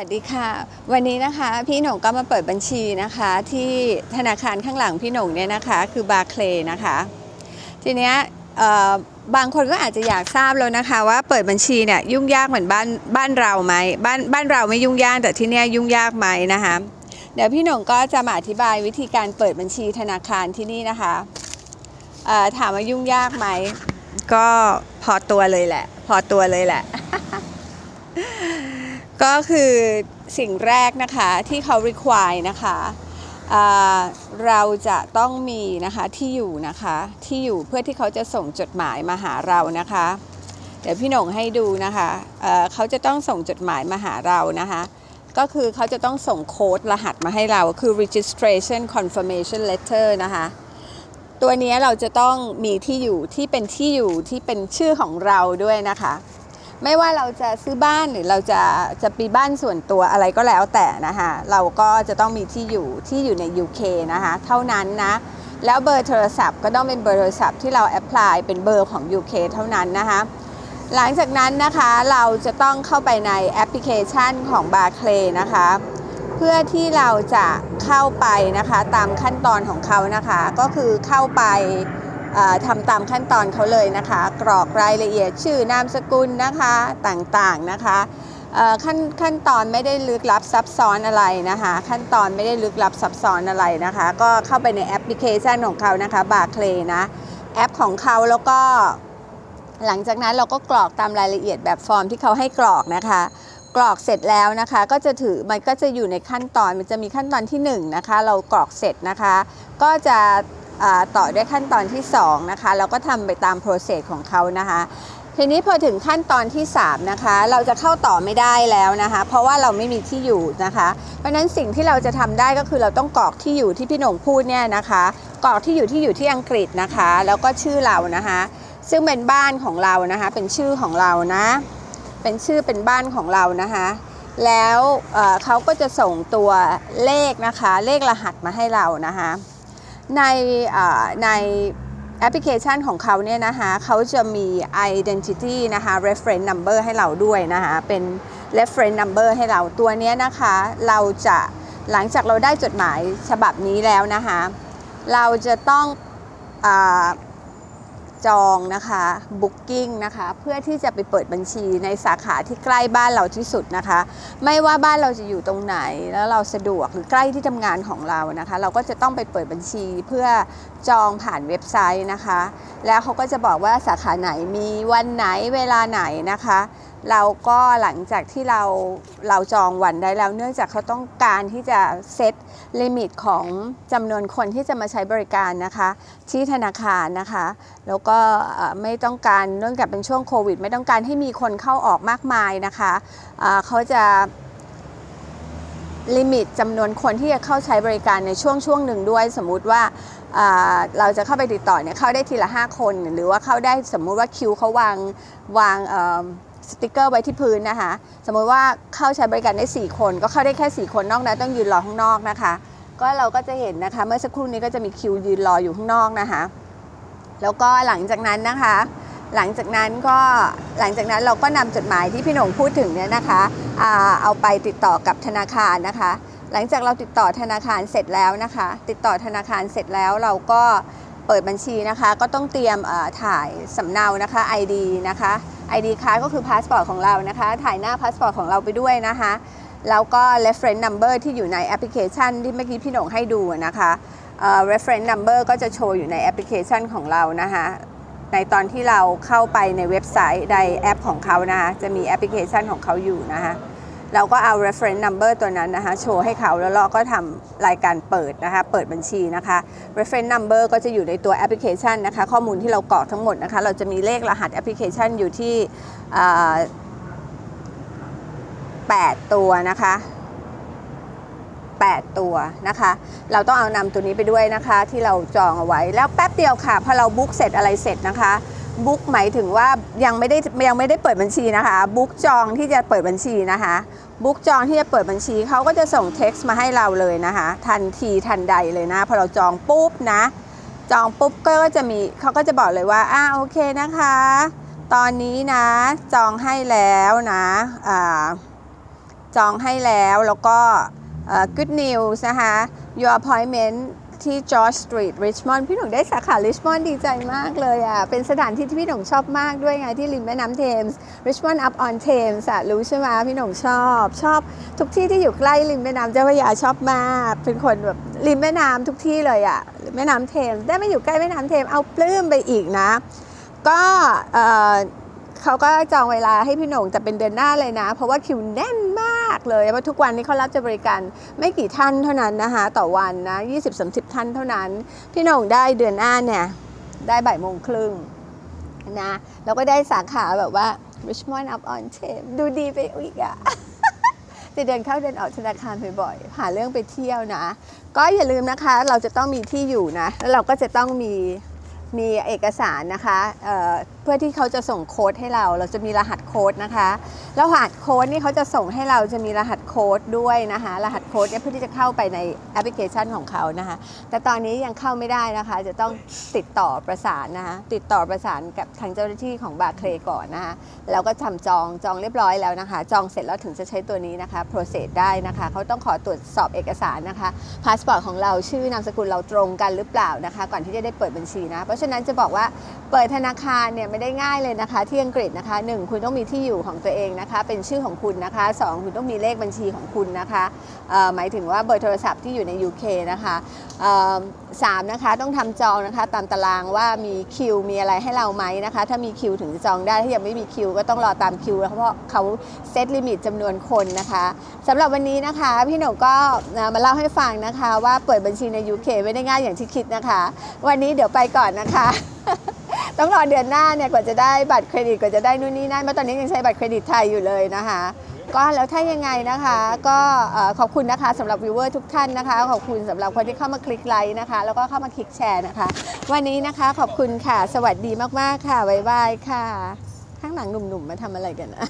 สวัสดีค่ะ วันนี้นะคะพี่หน่งก็มาเปิดบัญชีนะคะที่ธนาคารข้างหลังพี่หน่งเนี่ยนะคะคือบาร์เคลนะคะ ทีเนี้ยเอ่อบางคนก็อาจจะอยากทราบแล้วนะคะ ว่าเปิดบัญชีเนี่ยยุ่งยากเหมือนบ้านบ้านเราไหมบ้านบ้านเราไม่ยุ่งยากแต่ที่เนี้ยยุ่งยากไหมนะคะเดี๋ยวพี่หน่งก็จะมาอธิบายวิธีการเปิดบัญชีธนาคารที่นี่นะคะเอ่อถามว่ายุ่งยากไหมก็พอตัวเลยแหละ พอตัวเลยแหละ ก็คือสิ่งแรกนะคะที่เขา require นะคะเราจะต้องมีนะคะที่อยู่นะคะที่อยู่เพื่อที่เขาจะส่งจดหมายมาหาเรานะคะ เดี๋ยวพี่หน่งให้ดูนะคะเเขาจะต้องส่งจดหมายมาหาเรานะคะ ก็คือเขาจะต้องส่งโค้ดรหัสมาให้เราคือ registration confirmation letter นะคะตัวนี้เราจะต้องมีที่อยู่ที่เป็นที่อยู่ที่เป็นชื่อของเราด้วยนะคะ ไม่ว่าเราจะซื้อบ้านหรือเราจะจะปีบ้านส่วนตัวอะไรก็แล้วแต่นะคะเราก็จะต้องมีที่อยู่ที่อยู่ใน UK นะคะเท่านั้นนะแล้วเบอร์โทรศัพท์ก็ต้องเป็นเบอร์โทรศัพท์ที่เราแอพพลายเป็นเบอร์ของ UK เท่านั้นนะคะหลังจากนั้นนะคะเราจะต้องเข้าไปในแอปพลิเคชันของ b a r c l a y นะคะเพื่อที่เราจะเข้าไปนะคะตามขั้นตอนของเขานะคะ ก็คือเข้าไป ทำตามขั้นตอนเขาเลยนะคะ กรอกรายละเอียดชื่อนามสกุลนะคะต่างๆนะคะขั้นขั้นตอนไม่ได้ลึกลับซับซ้อนอะไรนะคะ ขั้นตอนไม่ได้ลึกลับซับซ้อนอะไรนะคะ ก็เข้าไปในแอปพลิเคชันของเขานะคะบาร์เคลนะแอปของเขาแล้วก็ หลังจากนั้นเราก็กรอกตามรายละเอียดแบบฟอร์มที่เขาให้กรอกนะคะ กรอกเสร็จแล้วนะคะ ก็จะถือมันก็จะอยู่ในขั้นตอนมันจะมีขั้นตอนที่1นงนะคะเรากรอกเสร็จนะคะ ก็จะ ต่อด้วยขั้นตอนที่2นะคะเราก็ทำไปตามโปรเซสของเขานะคะทีนี้พอถึงขั้นตอนที่3นะคะเราจะเข้าต่อไม่ได้แล้วนะคะ เพราะว่าเราไม่มีที่อยู่นะคะ เพราะฉะนั้นสิ่งที่เราจะทำได้ก็คือเราต้องกรอกที่อยู่ที่พี่หน่งพูดเนี่ยนะคะกรอกที่อยู่ที่อยู่ที่อังกฤษนะคะ แล้วก็ชื่อเรานะคะ ซึ่งเป็นบ้านของเรานะคะ เป็นชื่อของเรานะ เป็นชื่อเป็นบ้านของเรานะคะ แล้วเเขาก็จะส่งตัวเลขนะคะ เลขรหัสมาให้เรานะคะ ในในแอปพลิเคชันของเขาเนี่ยนะคะเขาจะมี identity นะคะ reference number ให้เราด้วยนะคะเป็น reference number ให้เราตัวนี้นะคะเราจะหลังจากเราได้จดหมายฉบับนี้แล้วนะคะเราจะต้องอ จองนะคะบุ๊กกิ้งนะคะ เพื่อที่จะไปเปิดบัญชีในสาขาที่ใกล้บ้านเราที่สุดนะคะ ไม่ว่าบ้านเราจะอยู่ตรงไหนแล้วเราสะดวกหรือใกล้ที่ทำงานของเรานะคะ เราก็จะต้องไปเปิดบัญชีเพื่อจองผ่านเว็บไซต์นะคะ แล้วเขาก็จะบอกว่าสาขาไหนมีวันไหนเวลาไหนนะคะ เราก็หลังจากที่เราเราจองวันได้แล้วเนื่องจากเขาต้องการที่จะเซตลิมิตของจำนวนคนที่จะมาใช้บริการนะคะ ที่ธนาคารนะคะ แล้วก็ไม่ต้องการเนื่องจากเป็นช่วงโควิด ไม่ต้องการให้มีคนเข้าออกมากมายนะคะเอ่อเขาจะลิมิตจำนวนคนที่จะเข้าใช้บริการในช่วงช่วงหนึ่งด้วย สมมุติว่าเราจะเข้าไปติดต่อเนี่ยเข้าได้ทีละ 5 คน หรือว่าเข้าได้สมมุติว่าคิวเขาวางวาง สติกเกอร์ไว้ที่พื้นนะคะ สมมุติว่าเข้าใช้บริการได้ 4 คน ก็เข้าได้แค่ 4 คนนอกนั้นต้องยืนรอข้างนอกนะคะ ก็เราก็จะเห็นนะคะ เมื่อสักครู่นี้ก็จะมีคิวยืนรออยู่ข้างนอกนะคะ แล้วก็หลังจากนั้นนะคะ หลังจากนั้นก็หลังจากนั้นเราก็นำจดหมายที่พี่หนงพูดถึงเนี่ยนะคะเอาไปติดต่อกับธนาคารนะคะ หลังจากเราติดต่อธนาคารเสร็จแล้วนะคะ ติดต่อธนาคารเสร็จแล้วเราก็เปิดบัญชีนะคะ ก็ต้องเตรียมถ่ายสำเนานะคะ ID นะคะ ID คาร์ก็คือพาสปอร์ตของเรานะคะ ถ่ายหน้าพาสปอร์ตของเราไปด้วยนะคะ แล้วก็ reference number ที่อยู่ในแอปพลิเคชันที่เมื่อกี้พี่หนงให้ดูนะคะเอ่อ reference number ก็จะโชว์อยู่ในแอปพลิเคชันของเรานะคะ ในตอนที่เราเข้าไปในเว็บไซต์ในแอปของเขานะคะ จะมีแอปพลิเคชันของเขาอยู่นะคะ เราก็เอา reference number ตัวนั้นนะคะ โชว์ให้เขาแล้วเราก็ทำรายการเปิดนะคะ เปิดบัญชีนะคะ reference number ก็จะอยู่ในตัวแอปพลิเคชันนะคะ ข้อมูลที่เรากรอกทั้งหมดนะคะ เราจะมีเลขรหัสแอปพลิเคชันอยู่ที่ 8 ตัวนะคะ 8 ตัวนะคะ เราต้องเอานำตัวนี้ไปด้วยนะคะ ที่เราจองเอาไว้แล้วแป๊บเดียวค่ะ พอเราบุ๊กเสร็จอะไรเสร็จนะคะ บุ๊กหมายถึงว่ายังไม่ได้ยังไม่ได้เปิดบัญชีนะคะบุ๊กจองที่จะเปิดบัญชีนะคะบุ๊กจองที่จะเปิดบัญชีเขาก็จะส่งเท็กซ์มาให้เราเลยนะคะ ทันทีทันใดเลยนะพอเราจองปุ๊บนะ จองปุ๊บก็จะมีเขาก็จะบอกเลยว่าอ่าโอเคนะคะ ตอนนี้นะ จองให้แล้วนะอ่าจองให้แล้วแล้วก็ good news นะคะ your appointment ที่ George Street Richmond พี่หนุ่มได้สาขา Richmond ดีใจมากเลยอะ เป็นสถานที่ที่พี่หนุ่มชอบมากด้วยไงที่ริมแม่น้ำเทมส์ Richmond up on Thames อะรู้ใช่ไหมพี่หนุ่มชอบชอบทุกที่ที่อยู่ใกล้ริมแม่น้ำเจ้าพระยาชอบมาก เป็นคนแบบริมแม่น้ำทุกที่เลยอะแม่น้ำเทมส์ได้มาอยู่ใกล้แม่น้ำเทมส์เอาปลื้มไปอีกนะ ก็เขาก็จองเวลาให้พี่หน่งแต่เป็นเดือนหน้าเลยนะ เพราะว่าคิวแน่นากเลยเพราะทุกวันนี้เขารับจะบริการไม่กี่ท่านเท่านั้นนะคะต่อวันนะ20-30 ท่านเท่านั้น พี่หน่งได้เดือนหน้าเนี่ยได้บ่ายโมงครึ่งนะแล้วก็ได้สาขาแบบว่า Richmond up on Thames ดูดีไปอีกอะจะเดินเข้าเดินออกธนาคารบ่อยๆ หาเรื่องไปเที่ยวนะ ก็อย่าลืมนะคะ เราจะต้องมีที่อยู่นะ แล้วเราก็จะต้องมีมีเอกสารนะคะเออ พื่อที่เขาจะส่งโค้ดให้เรา เราจะมีรหัสโค้ดนะคะแล้วรหัสโค้ดนี่เขาจะส่งให้เราจะมีรหัสโค้ดด้วยนะคะ รหัสโค้ดเนี่ยเพื่อที่จะเข้าไปในแอปพลิเคชันของเขานะคะ แต่ตอนนี้ยังเข้าไม่ได้นะคะ จะต้องติดต่อประสานนะคะติดต่อประสานกับทางเจ้าหน้าที่ของบาเคลก่อนนะคะแล้วก็ทำจองจองเรียบร้อยแล้วนะคะ จองเสร็จแล้วถึงจะใช้ตัวนี้นะคะ process ได้นะคะเขาต้องขอตรวจสอบเอกสารนะคะพาสปอร์ตของเราชื่อนามสกุลเราตรงกันหรือเปล่านะคะ ก่อนที่จะได้เปิดบัญชีนะ เพราะฉะนั้นจะบอกว่าเปิดธนาคารเนี่ยไม่ได้ง่ายเลยนะคะ ที่อังกฤษนะคะหนึ่งคุณต้องมีที่อยู่ของตัวเองนะคะ เป็นชื่อของคุณนะคะสองคุณต้องมีเลขบัญชีของคุณนะคะหมายถึงว่าเบอร์โทรศัพท์ที่อยู่ใน UK นะคะสามนะคะต้องทำจองนะคะ ตามตารางว่ามีคิวมีอะไรให้เราไหมนะคะ ถ้ามีคิวถึงจะจองได้ถ้ายังไม่มีคิวก็ต้องรอตามคิวเพราะเขาเซตลิมิตจำนวนคนนะคะสำหรับวันนี้นะคะ พี่หนุ่มก็มาเล่าให้ฟังนะคะ ว่าเปิดบัญชีใน UK ไม่ได้ง่ายอย่างที่คิดนะคะ วันนี้เดี๋ยวไปก่อนนะคะ ต้องรอเดือนหน้าเนี่ยกว่าจะได้บัตรเครดิตกว่าจะได้นู่นนี่นั่นเพราตอนนี้ยังใช้บัตรเครดิตไทยอยู่เลยนะคะ ก็แล้วถ้ายังไงนะคะ ก็ขอบคุณนะคะสำหรับวิวเวอร์ทุกท่านนะคะ ขอบคุณสำหรับคนที่เข้ามาคลิกไลค์นะคะ แล้วก็เข้ามาคลิกแชร์นะคะ วันนี้นะคะขอบคุณค่ะ สวัสดีมากๆค่ะบ๊ายบายค่ะ ข้างหลังหนุ่มๆมาทำอะไรกันนะ